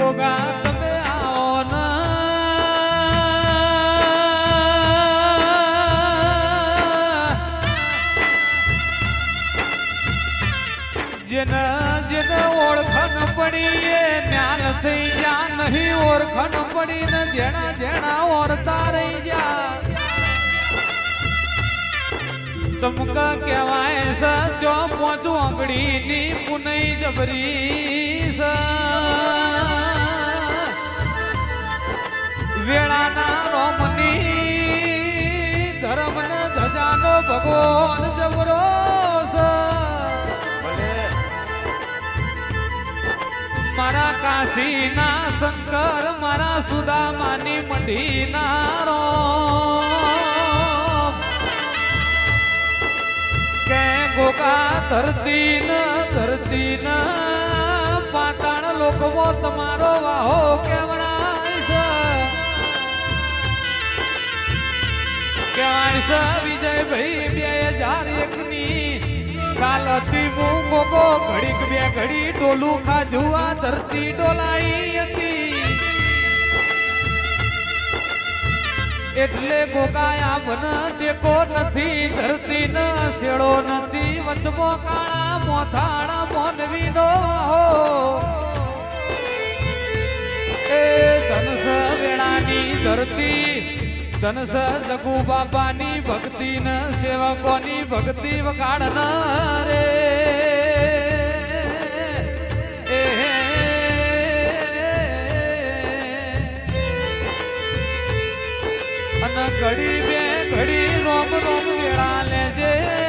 ગોગા જેને જેને ઓળખણ પડી એ થઈ જા, નહીં ઓળખણ પડી ને જેણા જેણા ઓરતા રહી જા. ચમકા કહેવાય છે, જો પોચું આંગળી ની પુનઈ જબરી છે. વેળાના રોમની ધર્મ ને ધજાનો ભગવાન જબરો મારા કાશીના શંકર મારા સુદામાની મઢીના રોમ કે ગોકા ધરતી ન ધરતી ન પાતાળ લોકમાં તમારો વાહો કેવડાય છે વિજયભાઈ, બે હજાર એક ની બે ઘડી ડોલું ખાધું ધરતી ડોલાઈ હતી. એટલે ગોગાયા મન ટેકો નથી ધરતી ન શેળો નથી, વચમો કાળા, મોથાળા મોનવી નો એ ધનસ વેળાની ધરતી ધન સ જગુ બાપાની ભક્તિ ન સેવકોની ભક્તિ વગાડનાર રે. અને ઘડી બે ઘડી રોમ રોમ વેળા લેજે.